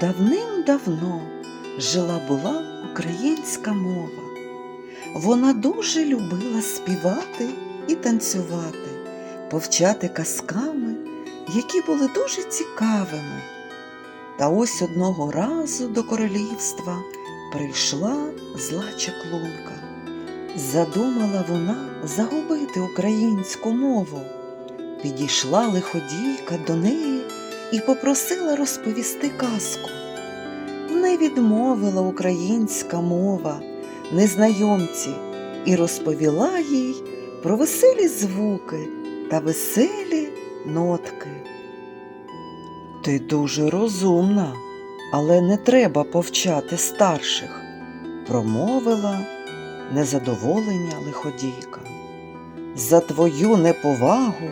Давним-давно жила була українська мова. Вона дуже любила співати і танцювати, повчати казками, які були дуже цікавими. Та ось одного разу до королівства прийшла зла чаклунка. Задумала вона загубити українську мову. Підійшла лиходійка до неї і попросила розповісти казку. Не відмовила українська мова незнайомці і розповіла їй про веселі звуки та веселі нотки. Ти дуже розумна, але не треба повчати старших, промовила незадоволення лиходійка. За твою неповагу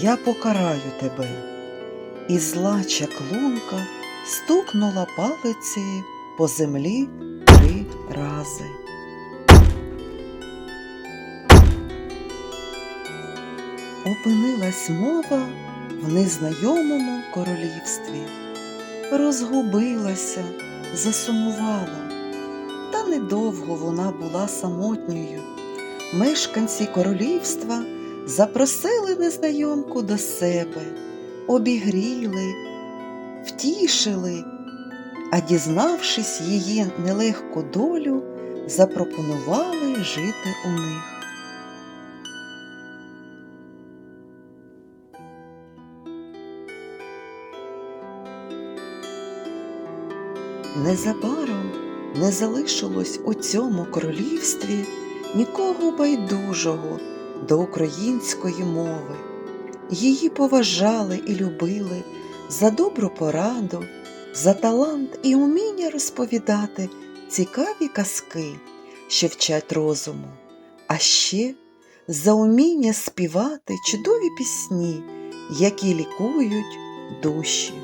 я покараю тебе. І зла чаклунка стукнула палицею по землі три рази. Опинилась мова в незнайомому королівстві, розгубилася, засумувала, та недовго вона була самотньою. Мешканці королівства запросили незнайомку до себе, обігріли, втішили, а дізнавшись її нелегку долю, запропонували жити у них. Незабаром не залишилось у цьому королівстві нікого байдужого до української мови. Її поважали і любили за добру пораду, за талант і уміння розповідати цікаві казки, що вчать розуму, а ще за уміння співати чудові пісні, які лікують душі.